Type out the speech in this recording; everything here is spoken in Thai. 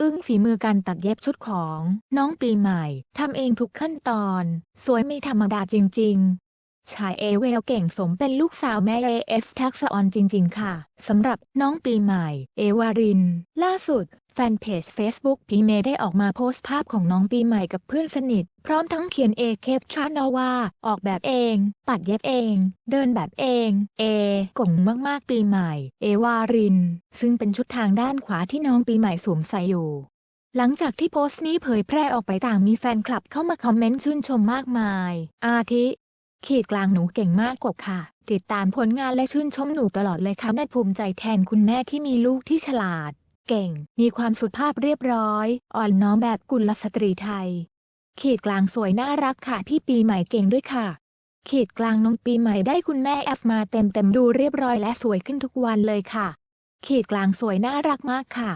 อึ้งฝีมือการตัดเย็บชุดของน้องปีใหม่ทำเองทุกขั้นตอน สวยไม่ธรรมดาจริง ๆ ชายเอเวลเก่งสมเป็นลูกสาวแม่เอฟทักษออนจริง ๆ ค่ะสำหรับน้องปีใหม่ เอวาริน ล่าสุด ฟนเพจ Facebook พีเมย์ได้ออกมาโพสต์ภาพของน้องปีใหม่กับเพื่อนสนิท พร้อมทั้งเขียนเอเคปชั่นอว่าออกแบบเอง ปัดเย็บเอง เดินแบบเอง เอกงมากๆปีใหม่ เอวาริน ซึ่งเป็นชุดทางด้านขวาที่น้องปีใหม่สวมใส่อยู่หลังจากที่โพสต์นี้เผยแพร่ออกไปต่างมีแฟนคลับเข้ามาคอมเมนต์ชื่นชมมากมาย อาทิ ขีดกลางหนูเก่งมากกบค่ะ ติดตามผลงานและชื่นชมหนูตลอดเลยค่ะน่าภูมิใจแทนคุณแม่ที่มีลูกที่ฉลาด เก่ง มีความสุภาพเรียบร้อย อ่อนน้อมแบบกุลสตรีไทย ขีดกลางสวยน่ารักค่ะพี่ปีใหม่เก่งด้วยค่ะ ขีดกลางน้องปีใหม่ได้คุณแม่แอฟมาเต็มเต็มดูเรียบร้อยและสวยขึ้นทุกวันเลยค่ะ ขีดกลางสวยน่ารักมากค่ะ